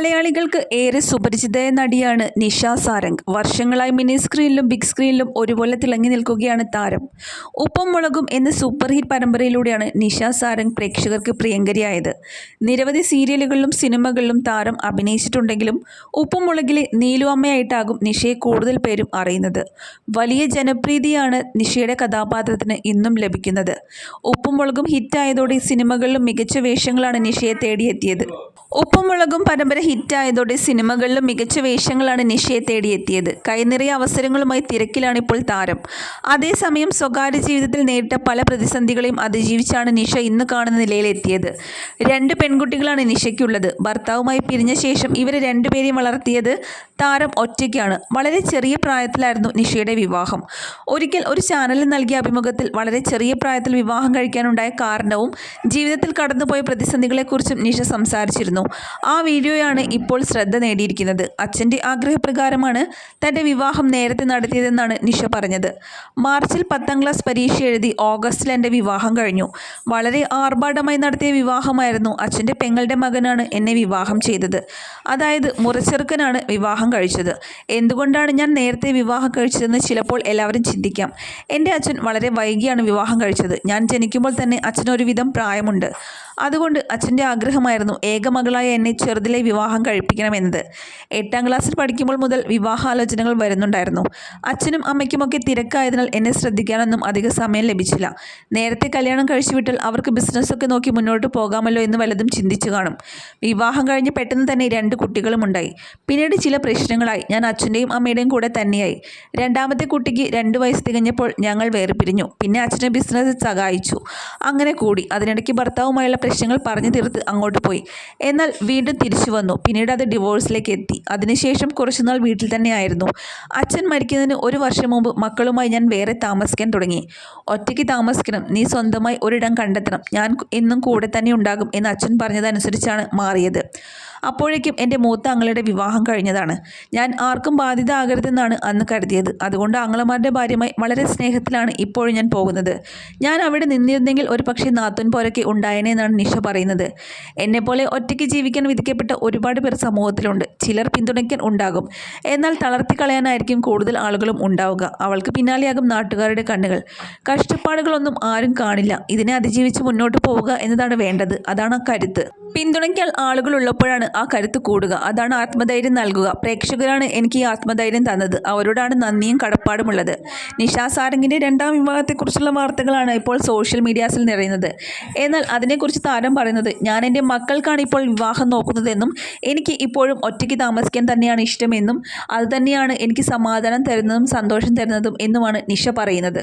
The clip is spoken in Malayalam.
മലയാളികൾക്ക് ഏറെ സുപരിചിതയായ നടിയാണ് നിഷ സാരംഗ്. വർഷങ്ങളായി മിനി സ്ക്രീനിലും ബിഗ് സ്ക്രീനിലും ഒരുപോലെ തിളങ്ങി നിൽക്കുകയാണ് താരം. ഉപ്പം മുളകും എന്ന സൂപ്പർ ഹിറ്റ് പരമ്പരയിലൂടെയാണ് നിഷ സാരംഗ് പ്രേക്ഷകർക്ക് പ്രിയങ്കരിയായത്. നിരവധി സീരിയലുകളിലും സിനിമകളിലും താരം അഭിനയിച്ചിട്ടുണ്ടെങ്കിലും ഉപ്പം മുളകിലെ നീലു അമ്മയായിട്ടാകും നിഷയെ കൂടുതൽ പേരും അറിയുന്നത്. വലിയ ജനപ്രീതിയാണ് നിഷയുടെ കഥാപാത്രത്തിന് ഇന്നും ലഭിക്കുന്നത്. ഉപ്പും മുളകും ഹിറ്റായതോടെ സിനിമകളിലും മികച്ച വേഷങ്ങളാണ് നിഷയെ തേടിയെത്തിയത്. ഉപ്പും മുളകും പരമ്പര ഹിറ്റായതോടെ സിനിമകളിലും മികച്ച വേഷങ്ങളാണ് നിഷയെ തേടിയെത്തിയത്. കൈനിറയ അവസരങ്ങളുമായി തിരക്കിലാണ് ഇപ്പോൾ താരം. അതേസമയം സ്വകാര്യ ജീവിതത്തിൽ നേരിട്ട പല പ്രതിസന്ധികളെയും അതിജീവിച്ചാണ് നിഷ ഇന്ന് കാണുന്ന നിലയിലെത്തിയത്. രണ്ട് പെൺകുട്ടികളാണ് നിഷയ്ക്കുള്ളത്. ഭർത്താവുമായി പിരിഞ്ഞ ശേഷം ഇവരെ രണ്ടുപേരെയും വളർത്തിയത് താരം ഒറ്റയ്ക്കാണ്. വളരെ ചെറിയ പ്രായത്തിലായിരുന്നു നിഷയുടെ വിവാഹം. ഒരിക്കൽ ഒരു ചാനലിൽ നൽകിയ അഭിമുഖത്തിൽ വളരെ ചെറിയ പ്രായത്തിൽ വിവാഹം കഴിക്കാനുണ്ടായ കാരണവും ജീവിതത്തിൽ കടന്നുപോയ പ്രതിസന്ധികളെക്കുറിച്ചും നിഷ സംസാരിച്ചിരുന്നു. ആ വീഡിയോയാണ് ഇപ്പോൾ ശ്രദ്ധ നേടിയിരിക്കുന്നത്. അച്ഛന്റെ ആഗ്രഹപ്രകാരമാണ് തന്റെ വിവാഹം നേരത്തെ നടത്തിയതെന്നാണ് നിഷ പറഞ്ഞത്. മാർച്ചിൽ പത്താം ക്ലാസ് പരീക്ഷ എഴുതി ഓഗസ്റ്റിൽ എന്റെ വിവാഹം കഴിഞ്ഞു. വളരെ ആർഭാടമായി നടത്തിയ വിവാഹമായിരുന്നു അച്ഛന്റെ പെങ്ങളുടെ മകനാണ് എന്നെ വിവാഹം ചെയ്തത്. അതായത് മുറച്ചെറുക്കനാണ് വിവാഹം കഴിച്ചത്. എന്തുകൊണ്ടാണ് ഞാൻ നേരത്തെ വിവാഹം കഴിച്ചതെന്ന് ചിലപ്പോൾ എല്ലാവരും ചിന്തിക്കാം. എന്റെ അച്ഛൻ വളരെ വൈകിയാണ് വിവാഹം കഴിച്ചത്. ഞാൻ ജനിക്കുമ്പോൾ തന്നെ അച്ഛനൊരുവിധം പ്രായമുണ്ട്. അതുകൊണ്ട് അച്ഛന്റെ ആഗ്രഹമായിരുന്നു ഏകമകളായ എന്നെ ചെറുതിലെ വിവാഹം കഴിപ്പിക്കണമെന്നത്. എട്ടാം ക്ലാസ്സിൽ പഠിക്കുമ്പോൾ മുതൽ വിവാഹാലോചനകൾ വരുന്നുണ്ടായിരുന്നു. അച്ഛനും അമ്മയ്ക്കുമൊക്കെ തിരക്കായതിനാൽ എന്നെ ശ്രദ്ധിക്കാനൊന്നും അധിക സമയം ലഭിച്ചില്ല. നേരത്തെ കല്യാണം കഴിച്ചു വിട്ടാൽ അവർക്ക് ബിസിനസ്സൊക്കെ നോക്കി മുന്നോട്ട് പോകാമല്ലോ എന്ന് വല്ലതും ചിന്തിച്ചു കാണും. വിവാഹം കഴിഞ്ഞ് പെട്ടെന്ന് തന്നെ രണ്ട് കുട്ടികളും ഉണ്ടായി. പിന്നീട് ചില പ്രശ്നങ്ങളായി. ഞാൻ അച്ഛന്റെയും അമ്മയുടെയും കൂടെ തന്നെയായി. രണ്ടാമത്തെ കുട്ടിക്ക് രണ്ട് വയസ്സ് തികഞ്ഞപ്പോൾ ഞങ്ങൾ വേർപിരിഞ്ഞു. പിന്നെ അച്ഛനെ ബിസിനസ് സഹായിച്ചു. അങ്ങനെ കൂടി. അതിനിടയ്ക്ക് ഭർത്താവുമായുള്ള പ്രശ്നങ്ങൾ പറഞ്ഞു തീർത്ത് അങ്ങോട്ട് പോയി. എന്നാൽ വീണ്ടും തിരിച്ചു വന്നു. പിന്നീട് അത് ഡിവോഴ്സിലേക്ക് എത്തി. അതിനുശേഷം കുറച്ചുനാൾ വീട്ടിൽ തന്നെയായിരുന്നു. അച്ഛൻ മരിക്കുന്നതിന് ഒരു വർഷം മുമ്പ് മക്കളുമായി ഞാൻ വേറെ താമസിക്കാൻ തുടങ്ങി. ഒറ്റയ്ക്ക് താമസിക്കണം. നീ സ്വന്തമായി ഒരിടം കണ്ടെത്തണം. ഞാൻ എന്നും കൂടെ തന്നെ ഉണ്ടാകും എന്ന് അച്ഛൻ പറഞ്ഞതനുസരിച്ചാണ് മാറിയത്. അപ്പോഴേക്കും എന്റെ മൂത്ത അങ്ങളുടെ വിവാഹം കഴിഞ്ഞതാണ്. ഞാൻ ആർക്കും ബാധ്യത ആകരുതെന്നാണ് അന്ന് കരുതിയത്. അതുകൊണ്ട് അങ്ങളമാരുടെ ഭാര്യമായി വളരെ സ്നേഹത്തിലാണ് ഇപ്പോഴും ഞാൻ പോകുന്നത്. ഞാൻ അവിടെ നിന്നിരുന്നെങ്കിൽ ഒരു പക്ഷേ നാത്തുൻ പോലൊക്കെ ഉണ്ടായേനെന്നാണ് നിഷ പറയുന്നത്. എന്നെപ്പോലെ ഒറ്റയ്ക്ക് ജീവിക്കാൻ വിധിക്കപ്പെട്ട ഒരുപാട് പേർ സമൂഹത്തിലുണ്ട്. ചിലർ പിന്തുണയ്ക്കാൻ ഉണ്ടാകും. എന്നാൽ തളർത്തി കളയാനായിരിക്കും കൂടുതൽ ആളുകളും ഉണ്ടാവുക. അവൾക്ക് പിന്നാലെയാകും നാട്ടുകാരുടെ കണ്ണുകൾ. കഷ്ടപ്പാടുകളൊന്നും ആരും കാണില്ല. ഇതിനെ അതിജീവിച്ച് മുന്നോട്ട് പോവുക എന്നതാണ് വേണ്ടത്. അതാണ് കരുത്ത്. പിന്തുണയ്ക്കാൻ ആളുകൾ ഉള്ളപ്പോഴാണ് ആ കരുത്ത് കൂടുക. അതാണ് ആത്മധൈര്യം നൽകുക. പ്രേക്ഷകരാണ് എനിക്ക് ഈ ആത്മധൈര്യം തന്നത്. അവരോടാണ് നന്ദിയും കടപ്പാടുമുള്ളത്. നിഷാ സാരംഗിന്റെ രണ്ടാം വിവാഹത്തെക്കുറിച്ചുള്ള വാർത്തകളാണ് ഇപ്പോൾ സോഷ്യൽ മീഡിയാസിൽ നിറയുന്നത്. എന്നാൽ അതിനെക്കുറിച്ച് താരം പറയുന്നത് ഞാൻ എന്റെ മക്കൾക്കാണ് ഇപ്പോൾ വിവാഹം നോക്കുന്നതെന്നും എനിക്ക് ഇപ്പോഴും ഒറ്റയ്ക്ക് താമസിക്കാൻ തന്നെയാണ് ഇഷ്ടമെന്നും അതുതന്നെയാണ് എനിക്ക് സമാധാനം തരുന്നതും സന്തോഷം തരുന്നതും എന്നുമാണ് നിഷ പറയുന്നത്.